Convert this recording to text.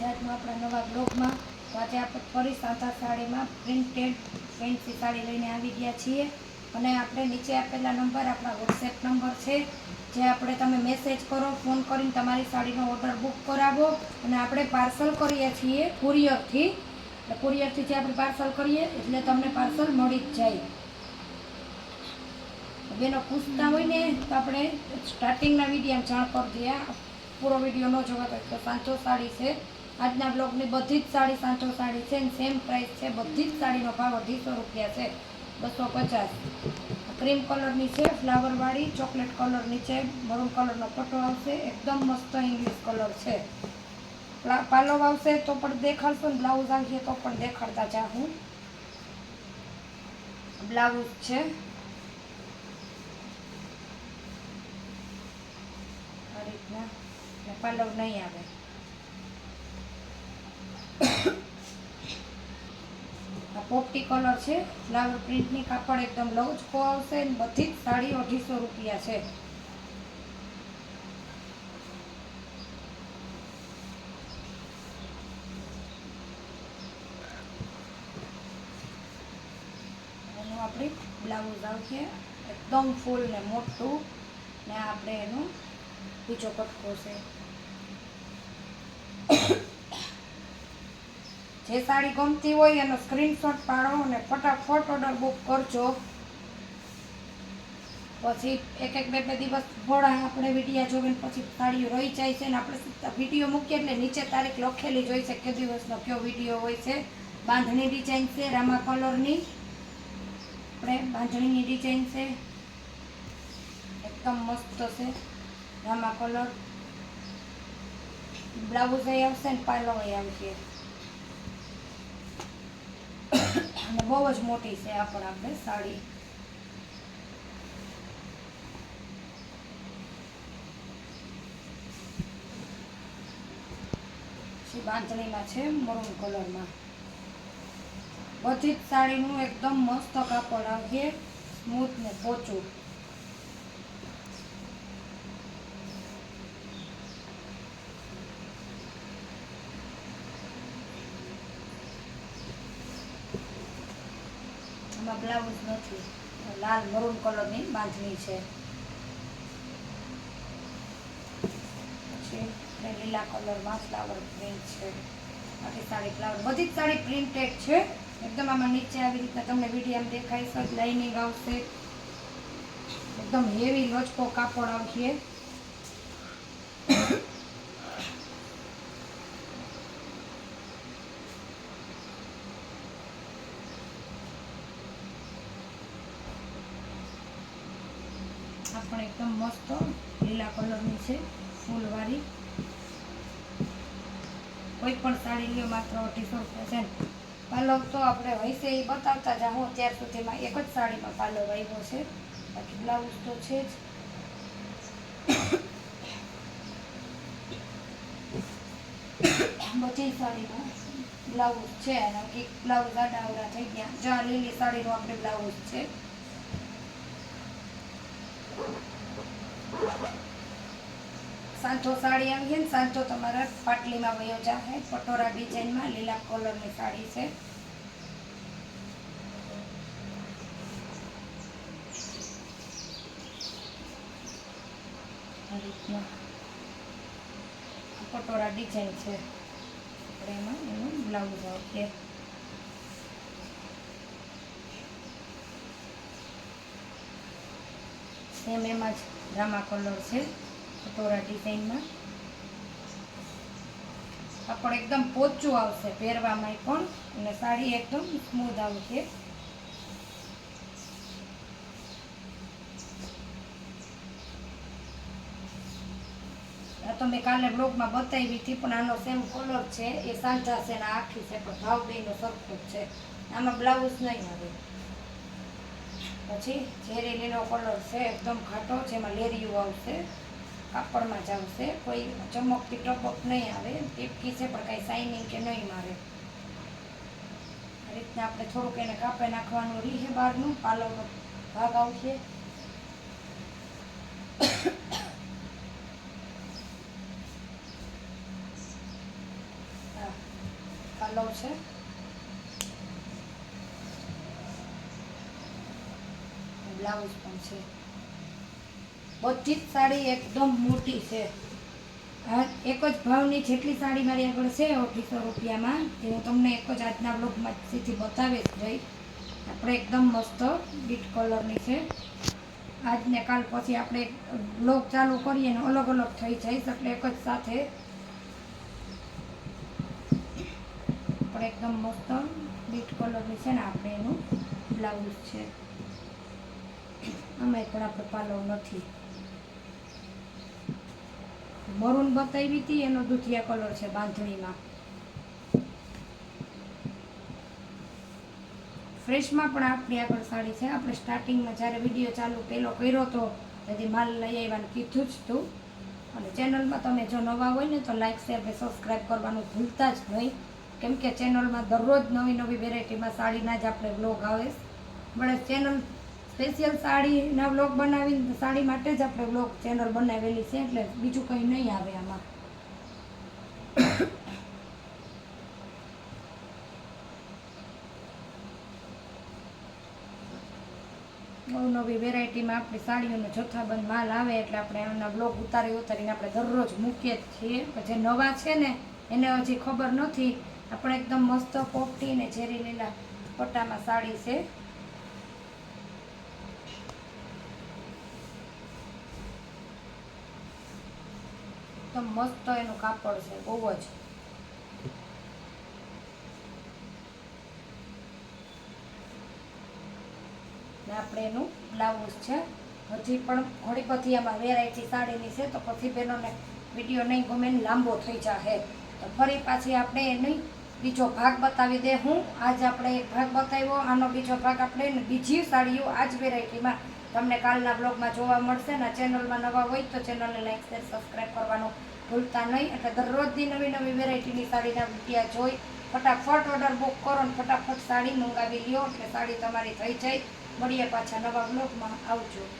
છે આપણા નવા બ્લોગમાં. તો આજે આપણે ફરી સાંતા સાડીમાં પ્રિન્ટેડ ફેન્સી સાડી લઈને આવી ગયા છીએ. અને આપણે નીચે આપેલા નંબર, આપણા વોટ્સએપ નંબર છે, જે આપણે તમે મેસેજ કરો ફોન કરીને તમારી સાડીનો ઓર્ડર બુક કરાવો. અને આપણે પાર્સલ કરીએ છીએ કુરિયરથી કુરિયરથી જે આપણે પાર્સલ કરીએ, એટલે તમને પાર્સલ મળી જ જાય. બેનો પૂછતા હોય ને, તો આપણે સ્ટાર્ટિંગના વિડીયામાં જાણ કરી દઈએ. પૂરો વીડિયો ન જોવા તો સાંચો સાડી છે. આજના બ્લોગની બધી જ સાડી સાંચો સાડી છે ને સેમ પ્રાઇસ છે. બધી જ સાડીનો ભાવ અઢીસો રૂપિયા છે. બસો પચાસ. ક્રીમ કલરની છે ફ્લાવરવાળી ચોકલેટ કલરની છે મરૂન કલરનો પટ્ટો આવશે. એકદમ મસ્ત ઇંગ્લિશ કલર છે. પ્લા- આવશે તો પણ દેખાડશો ને બ્લાઉઝ આવશે તો પણ દેખાડતા જા હું બ્લાઉઝ છે. આ રીતના. પાલવ નહીં આવે. પોપટી કલર છે. ફ્લાવર પ્રિન્ટની કાપડ એકદમ લવચકો આવશે ને બધી જ સાડી અઢીસો રૂપિયા છે. એનું આપણી બ્લાઉઝ આવશે. એકદમ ફૂલ ને મોટું ને આપણે એનું બીજો કટકો છે. જે સાડી ગમતી હોય એનો સ્ક્રીનશોટ પાડો અને ફટાફટ ઓર્ડર બુક કરજો. પછી એક એક બે બે દિવસ થોડા આપણે વિડીયા જોઈને પછી સાડીઓ રહી જાય છે ને આપણે વીડિયો મૂકીએ એટલે નીચે તારીખ લખેલી જ હોય છે કે દિવસનો કયો વીડિયો હોય છે. બાંધણી ડિઝાઇન છે, રામા કલરની આપણે બાંધણીની ડિઝાઇન છે. એકદમ મસ્ત છે, રામા કલર બ્લાઉઝ આવશે ને પાલો આવશે. અને બહુ જ મોટી છે આ પણ આપણે સાડી. પછી બાંધણીમાં છે મરૂન કલરમાં. બધી જ સાડીનું એકદમ મસ્ત કાપડ આવે સ્મૂથ ને પોચું આમાં બ્લાઉઝ નથી. લાલ મરૂન કલરની બાંધણી છે. પછી લીલા કલરમાં ફ્લાવર પ્રિન્ટ છે. આખી સાડી ફ્લાવર બધી જ સાડી પ્રિન્ટેડ છે. એકદમ આમાં નીચે આવી રીતના તમને વીડિયો દેખાય છે લાઇનિંગ આવશે. એકદમ હેવી લચકો કાપડ આવશે. આ પણ એકદમ મસ્ત, લીલા કલરની છે, ફૂલવાળી. કોઈ પણ સાડી લ્યો માત્ર અઢીસો રૂપિયા છે પાલવ તો આપણે હશે એ બતાવતા જાઉં અત્યાર સુધીમાં એક જ સાડીમાં પાલવ આવ્યો છે. બાકી બ્લાઉઝ તો છે જ. બધી સાડીમાં બ્લાઉઝ છે અને બ્લાઉઝ આડા અવડા થઈ ગયા. જ્યાં લીલી સાડીનો આપણે બ્લાઉઝ છે. સાંચો સાડી આવી ને, સાંઠો તમારા પાટલીમાં વયો જાહે પટોરા ડિઝાઇનમાં લીલા કલરની સાડી છે. પટોરા ડિઝાઇન છે. આપણે એમાં એનું બ્લાઉઝ આવશે. સેમ એમાં જ રામા કલર છે કટોરા ડિઝાઇનમાં કાપડ એકદમ પોચું આવશે પહેરવામાં પણ, અને સાડી એકદમ સ્મૂથ આવશે. તો મેં કાલે બ્લોગમાં બતાવી હતી, પણ આનો સેમ કલર છે, એ સાંજા છે ને આખી છે પણ ભાવ બેનો સરખો છે. આમાં બ્લાઉઝ નહીં આવે. પછી ઝેરી લીલો કલર છે, એકદમ ઘાટો જેમાં લેરિયું આવશે, કાપડમાં જ આવશે, કોઈ ચમકતી ટપક નહીં આવે, ટીપકી છે, પણ કાંઈ શાઇનિંગ કે નહીં મારે. આ રીતના આપણે થોડુંક એને કાપે નાખવાનું, રીહે બહારનું, પાલવનો ભાગ આવશે. પાલવ છે. બ્લાઉઝ પણ છે. બધી જ સાડી એકદમ મોટી છે. એક જ ભાવની જેટલી સાડી મારી આગળ છે, અઢીસો રૂપિયામાં. તે હું તમને એક જ આજના બ્લોગમાં સીધી બતાવીશ જઈ. આપણે એકદમ મસ્ત બીટ કલરની છે. આજને કાલ પછી આપણે બ્લોગ ચાલુ કરીએ ને અલગ અલગ થઈ જઈશ, એટલે એક જ સાથે. આપણે એકદમ મસ્ત બીટ કલરની છે ને આપણે એનું બ્લાઉઝ છે. આમાં પણ આપણે પાલવ નથી. મરૂન બતાવી હતી, એનો દૂધિયા કલર છે બાંધણીમાં. ફ્રેશમાં પણ આપણી આગળ સાડી છે. આપણે સ્ટાર્ટિંગમાં જ્યારે વીડિયો ચાલુ પહેલો કર્યો હતો તેથી માલ લઈ આવવાનું કીધું જ હતું અને ચેનલમાં તમે જો નવા હોય ને તો લાઇક શેર ને સબસ્ક્રાઈબ કરવાનું ભૂલતા જ નહીં. કેમ કે ચેનલમાં દરરોજ નવી નવી વેરાયટીમાં સાડીના જ આપણે બ્લોગ આવે પણ ચેનલ સ્પેશિયલ સાડીના બ્લોગ બનાવીને સાડી માટે જ આપણે બ્લોગ ચેનલ બનાવેલી છે એટલે બીજું કંઈ નહીં આવે આમાં. નવી વેરાયટીમાં આપણી સાડીઓનો જથ્થાબંધ માલ આવે એટલે આપણે એમના બ્લોગ ઉતારી ઉતારીને આપણે દરરોજ મૂકીએ જ છીએ. જે નવા છે ને, એને હજી ખબર નથી. આપણે એકદમ મસ્ત પોપટી ને ઝેરી લીલા પટ્ટામાં સાડી છે. એકદમ મસ્ત એનું કાપડ છે, બહુ જ. આપણે એનું બ્લાઉઝ છે. હજી પણ ઘણી બધી આમાં વેરાયટી સાડીની છે, તો પછી બહેનોને વીડિયો નહીં ગમે ને લાંબો થઈ જશે તો ફરી પાછી આપણે એની બીજો ભાગ બતાવી દે હું. આજ આપણે એક ભાગ બતાવ્યો, આનો બીજો ભાગ આપણે બીજી સાડીઓ આ જ વેરાયટીમાં તમને કાલના બ્લોગમાં જોવા મળશે ને ચેનલમાં નવા હોય તો ચેનલને લાઈક, શેર સબસ્ક્રાઈબ કરવાનું ભૂલતા નહીં. એટલે દરરોજની નવી નવી વેરાયટીની સાડીના વિડીયા જોઈ ફટાફટ ઓર્ડર બુક કરો ને ફટાફટ સાડી મંગાવી લ્યો, એટલે સાડી તમારી થઈ જાય. મળીએ પાછા નવા બ્લોગમાં. આવજો.